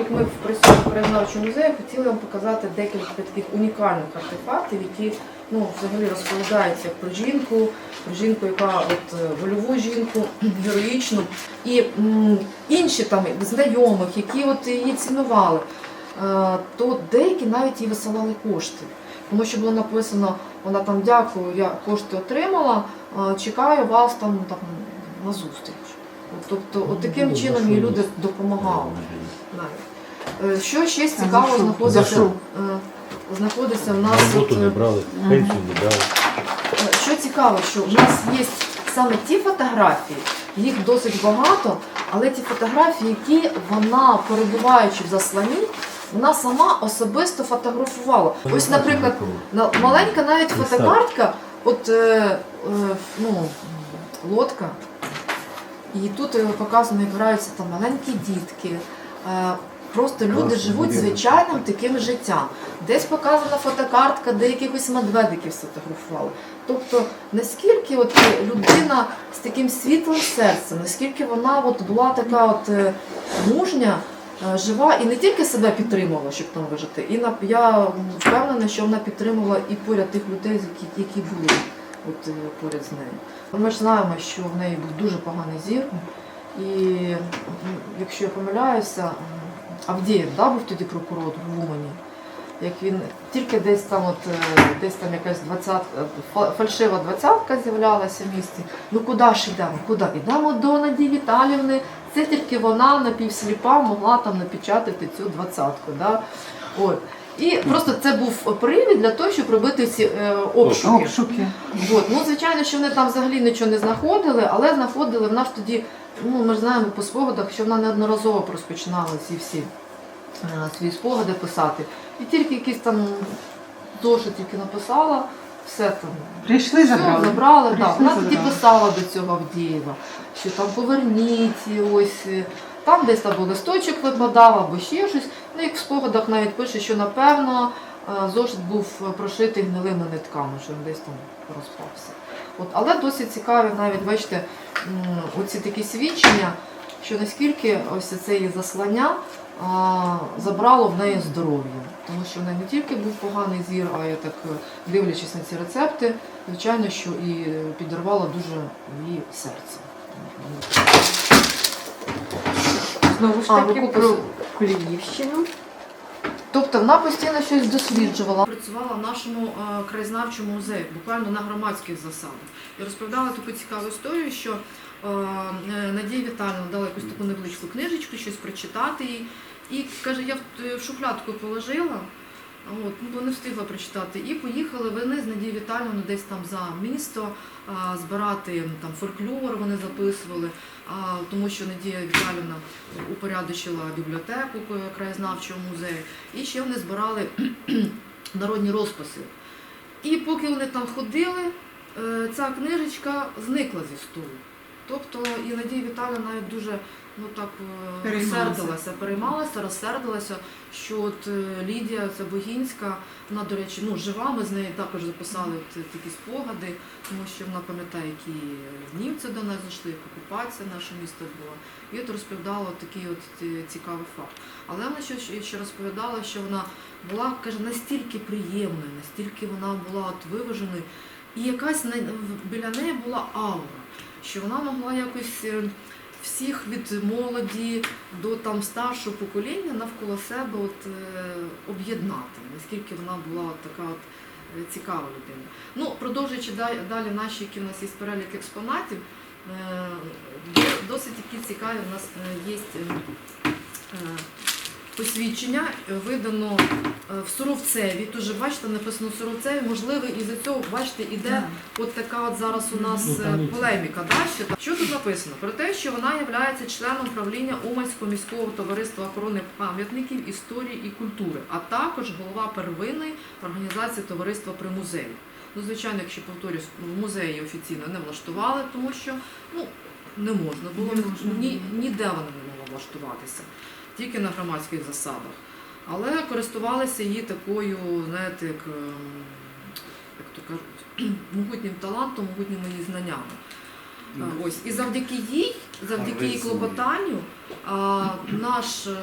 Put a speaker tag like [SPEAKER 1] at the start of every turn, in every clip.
[SPEAKER 1] як ми в присутні краєзнавчому музеї хотіли вам показати декілька таких унікальних артефактів, які ну, взагалі розповідаються про жінку, про жінку, яка от е, вольову жінку, героїчну, і м, інші там знайомих, які от її цінували, е, то деякі навіть їй висилали кошти. Тому що було написано, вона там дякую, я кошти отримала, е, чекаю вас там, там на зустріч. Тобто, от таким чином їй люди допомагали. навіть. Е, Що ще цікаво
[SPEAKER 2] що?
[SPEAKER 1] знаходиться,
[SPEAKER 3] За що?
[SPEAKER 1] е, знаходиться в нас.
[SPEAKER 4] Роботу не
[SPEAKER 1] е,
[SPEAKER 4] брали, пенсію не брали.
[SPEAKER 1] Що цікаво, що в нас є саме ті фотографії, їх досить багато, але ті фотографії, які вона, перебуваючи в засланні, вона сама особисто фотографувала. Ось, наприклад, маленька навіть фотокартка, от е, е, ну, лодка, і тут показано, як граються там маленькі дітки. Просто люди живуть звичайним таким життям. Десь показана фотокартка, де якихось медведиків сфотографували. Тобто, наскільки от е, людина з таким світлим серцем, наскільки вона от була така от е, мужня, е, жива і не тільки себе підтримувала, щоб там вижити. І на я впевнена, що вона підтримувала і поряд тих людей, які, які були от, поряд з нею. Ми ж знаємо, що в неї був дуже поганий зір. І якщо я помиляюся, Авдієв да, був тоді прокурор в Умані. Як він тільки десь там, от е, десь там якась 20, фа- фальшива двадцятка з'являлася в місті. Ну куди ж йдемо? Куди? Йдемо до Надії Віталівни. Це тільки вона напівсліпа могла там напечатати цю двадцятку. Да? От. І просто це був привід для того, щоб робити ці е, обшуки.
[SPEAKER 2] Обшуки.
[SPEAKER 1] От. Ну, звичайно, що вони там взагалі нічого не знаходили, але знаходили вона ж тоді, ну ми ж знаємо по спогадах, що вона неодноразово розпочинала ці всі е, свої спогади писати. І тільки якісь там зошит тільки написала, все там.
[SPEAKER 2] Прийшли,
[SPEAKER 1] Все,
[SPEAKER 2] забрали.
[SPEAKER 1] забрали.
[SPEAKER 2] Прийшли,
[SPEAKER 1] Вона тоді писала до цього Авдієва, що там поверніть, ось е, там десь там листочок випадав або ще щось. Ну, як в спогадах навіть пише, що напевно е, зошит був прошитий гнилими нитками, що він десь там розпався. От, але досить цікаві навіть, бачите, оці такі свідчення, що наскільки ось це її заслання забрало в неї здоров'я. Тому що в неї не тільки був поганий зір, а я так е, дивлячись на ці рецепти, звичайно, що і підірвало дуже її серце.
[SPEAKER 2] Знову ж
[SPEAKER 1] А,
[SPEAKER 2] таки
[SPEAKER 1] ви
[SPEAKER 2] про? Куліївщину.
[SPEAKER 1] Тобто вона постійно щось досліджувала. Працювала в нашому е, краєзнавчому музеї, буквально на громадських засадах. І розповідала таку цікаву історію, що е, е, Надія Вітальна дала якусь таку невеличку книжечку, щось прочитати їй. І каже, я в шухлядку положила, от, ну, не встигла прочитати. І поїхали вони з Надією Віталіївною десь там за місто а, збирати там фольклор, вони записували, а, тому що Надія Віталіївна упорядочила бібліотеку краєзнавчого музею. І ще вони збирали народні розписи. І поки вони там ходили, е, ця книжечка зникла зі столу. Тобто і Надія Віталіївна навіть дуже ну так е,
[SPEAKER 2] Переймалася.
[SPEAKER 1] розсердилася, переймалася, розсердилася, що от е, Лідія, ця Богінська, вона, до речі, ну, жива, ми з нею також записали от такі спогади, тому що вона пам'ятає, які німці до нас зайшли, як окупація наше місто була. І от розповідала такий от цікавий факт. Але вона ще, ще- ще розповідала, що вона була, каже, настільки приємною, настільки вона була от виваженою, і якась біля неї була аура, що вона могла якось е, всіх від молоді до там старшого покоління навколо себе от, е, об'єднати, наскільки вона була така от е, цікава людина. Ну, продовжуючи далі, наші, які в нас є перелік експонатів, досить такі цікаві у нас є посвідчення, е, видано е, в Суровцеві. Тут бачите, написано Суровцеві, можливо, і за цього, бачите, іде от така от зараз у нас
[SPEAKER 4] Ну,
[SPEAKER 1] е, полеміка. Да? Що, тут написано? Про те, що вона є членом правління Уманського міського товариства охорони пам'ятників, історії і культури, а також голова первинної організації товариства при музеї. Ну, звичайно, якщо повторюсь, в музеї офіційно не влаштували, тому що ну, не можна було,
[SPEAKER 2] Не можна
[SPEAKER 1] ні, ніде вона не могла влаштуватися, тільки на громадських засадах. Але користувалися її такою, знаєте, як, ем, як то кажуть, могутнім талантом, могутніми її знаннями. Ось і завдяки їй, завдяки її клопотанню, а, наш, е,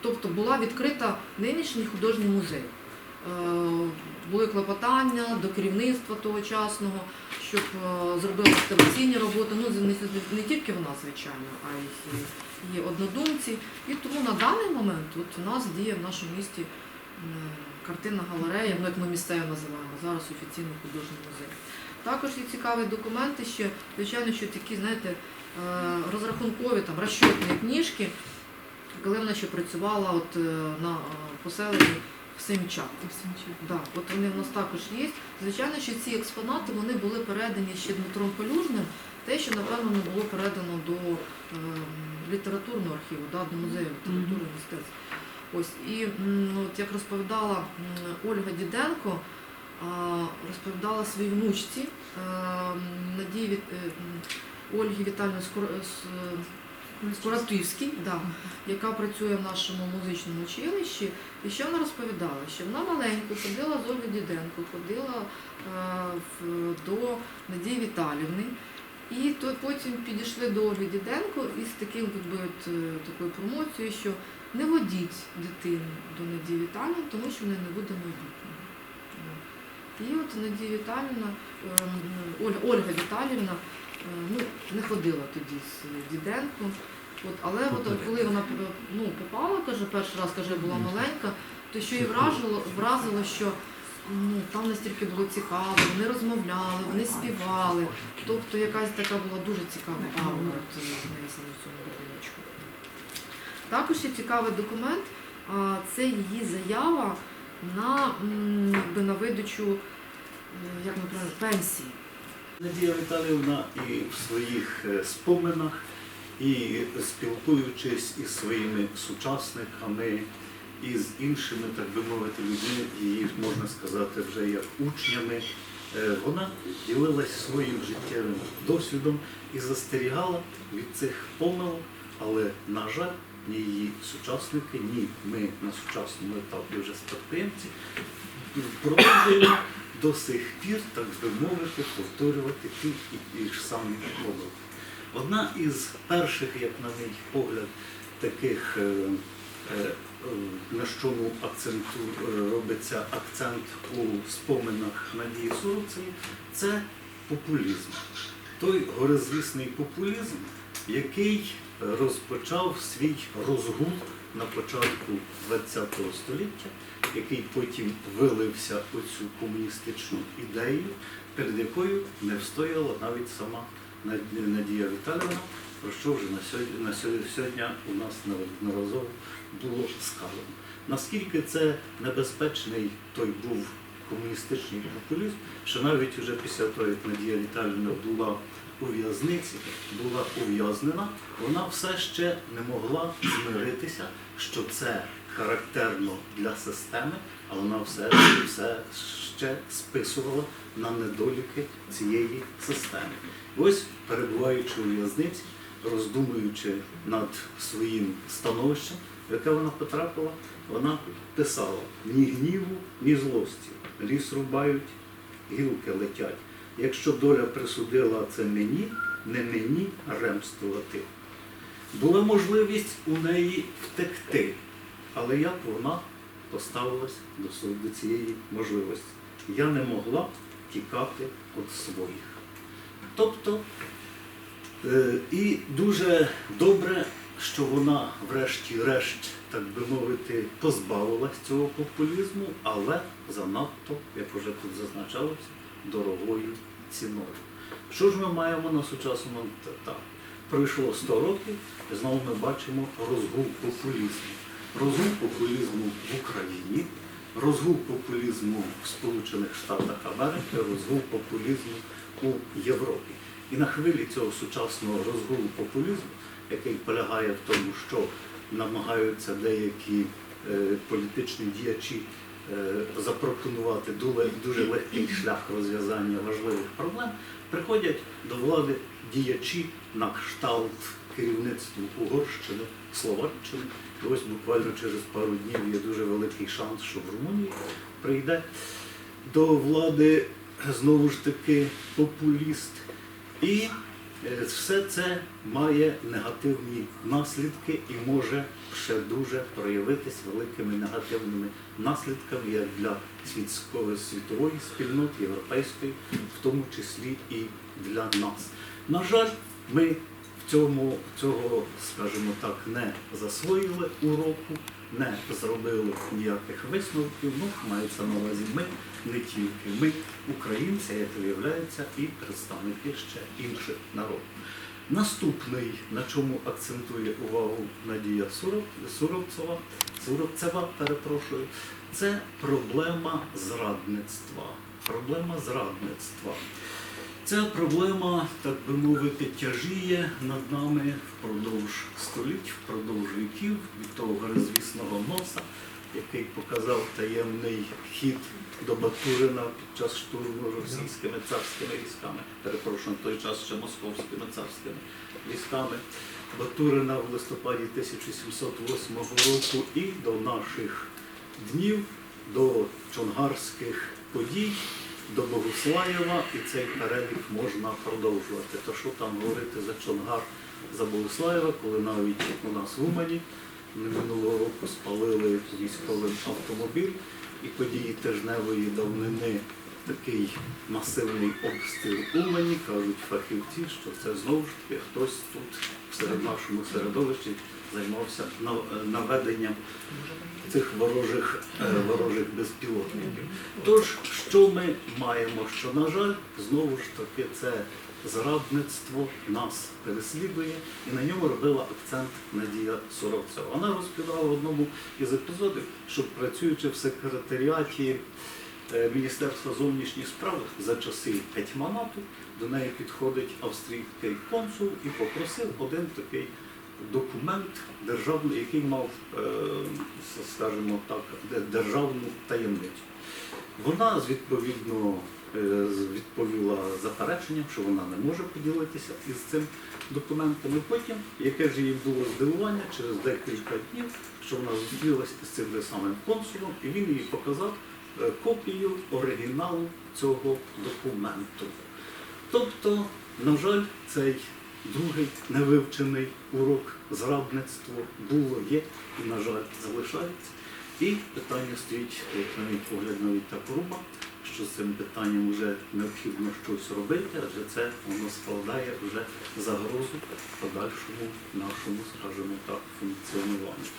[SPEAKER 1] тобто була відкрита нинішній художній музей. Е, Були клопотання до керівництва тогочасного, щоб е, зробили реставраційні роботи. Ну, не, не тільки вона, звичайно, а й є однодумці. І тому на даний момент от у нас діє в нашому місті картинна галерея, ну як ми місцево називаємо, зараз офіційний художній музей. Також є цікаві документи ще, звичайно, що такі, знаєте, е, розрахункові там розчетні книжки, коли вона ще працювала от, е, на е, поселенні в Семчак. Да, от вони в нас також є. Звичайно, що ці експонати вони були передані ще Дмитром Полюжним, те, що напевно не було передано до е, літературного архіву, да, до музею літератури і мистецтв. Ось і от як розповідала Ольга Діденко, розповідала своїй внучці е, Надії е, м, Ольгі Віталіївні Скор- С- Скоратівській, да, яка працює в нашому музичному училищі. І що вона розповідала? Що вона маленьку ходила з Ольгою Діденко, ходила е, до Надії Віталівни. І то потім підійшли до Ольги Діденко із таким, якби, от, е, такою промоцією, що не водіть дитину до Надії Віталівни, тому що в неї не буде майбутнього. І от Надія Віталівна, е, Ольга, Ольга Віталівна е, ну, не ходила тоді з Діденко. От, але от, коли вона ну, попала, каже, перший раз каже, була маленька, то що її вражило, вразило, що ну, там настільки було цікаво, вони розмовляли, вони співали. Тобто якась така була дуже цікава аура от, в цьому будиночку. Також є цікавий документ, це її заява на, якби, на видачу як ми правильно, пенсії.
[SPEAKER 3] Надія Віталіївна і в своїх е, споминах, і спілкуючись із своїми сучасниками, і з іншими, так би мовити, людьми, її можна сказати вже як учнями, е, вона ділилась своїм життєвим досвідом і застерігала від цих помилок, але, на жаль, ні її сучасники, ні ми на сучасному етапі вже спадкоємці продовжуємо до сих пір, так би мовити, повторювати ті і ті ж самі помилки. Одна із перших, як на мій погляд, таких, е, е, на чому е, робиться акцент у споминах Надії Суровцевої, це популізм. Той горизвісний популізм, який розпочав свій розгул на початку ХХ століття, який потім вилився у цю комуністичну ідею, перед якою не встояла навіть сама Надія Віталіївна, про що вже на сьогодні, на сьогодні, у нас неодноразово було сказано. Наскільки це небезпечний той був комуністичний популізм, що навіть вже після того, як Надія Віталіївна була у в'язниці, була ув'язнена, вона все ще не могла змиритися, що це характерно для системи, а вона все, все ще списувала на недоліки цієї системи. Ось, перебуваючи у в'язниці, роздумуючи над своїм становищем, в яке вона потрапила, вона писала ні гніву, ні злості. Ліс рубають, гілки летять. Якщо доля присудила це мені, не мені ремствувати. Була можливість у неї втекти, але як вона поставилась до, цієї можливості? Я не могла тікати від своїх. Тобто, і дуже добре, що вона, врешті-решт, так би мовити, позбавилась цього популізму, але занадто, як вже тут зазначалося, дорогою ціною. Що ж ми маємо на сучасному етапі? Пройшло 100 років, і знову ми бачимо розгул популізму. Розгул популізму в Україні, розгул популізму в Сполучених Штатах Америки, розгул популізму у Європі. І на хвилі цього сучасного розгулу популізму, який полягає в тому, що намагаються деякі е, політичні діячі е, запропонувати дуже, дуже легкий шлях розв'язання важливих проблем, приходять до влади діячі на кшталт керівництву Угорщини, Словаччини. І ось буквально через пару днів є дуже великий шанс, що в Румунії прийде до влади знову ж таки популіст. І Е, Все це має негативні наслідки і може ще дуже проявитись великими негативними наслідками як для світської світової спільноти, європейської, в тому числі і для нас. На жаль, ми в цьому цього, скажімо так, не засвоїли уроку, не зробили ніяких висновків. Ну, мається на увазі ми, не тільки ми, українці, як виявляється, і представники ще інших народів. Наступний, на чому акцентує увагу Надія Суров, Суровцева, Суровцева, перепрошую, це проблема зрадництва. Проблема зрадництва. Ця проблема, так би мовити, тяжіє над нами впродовж століть, впродовж віків від того гризвісного носа, який показав таємний хід до Батурина під час штурму російськими царськими військами, перепрошую, на той час ще московськими царськими військами Батурина в листопаді 1708 року і до наших днів, до чонгарських подій, до Богуслаєва, і цей перелік можна продовжувати. То що там говорити за Чонгар, за Богуслаєва, коли навіть у нас в Умані минулого року спалили військовий автомобіль і події тижневої давнини такий масивний обстріл Умані, кажуть фахівці, що це знову ж таки хтось тут серед нашому середовищі займався наведенням цих ворожих, е, ворожих безпілотників. Тож, що ми маємо? Що, на жаль, знову ж таки, це зрадництво нас переслідує, і на ньому робила акцент Надія Суровцева. Вона розповідала в одному із епізодів, що працюючи в секретаріаті е, Міністерства зовнішніх справ за часи гетьманату, до неї підходить австрійський консул і попросив один такий документ державний, який мав, е, скажімо так, державну таємницю. Вона відповідно е, відповіла запереченням, що вона не може поділитися із цим документом. І потім, яке ж їй було здивування, через декілька днів, що вона зустрілася з цим самим консулом, і він їй показав е, копію оригіналу цього документу. Тобто, на жаль, цей другий невивчений урок зрадництво було, є і, на жаль, залишається. І питання стоїть, як на мій погляд, навіть так грубо, що з цим питанням вже необхідно щось робити, адже це воно складає вже загрозу подальшому нашому, скажімо так, функціонуванню.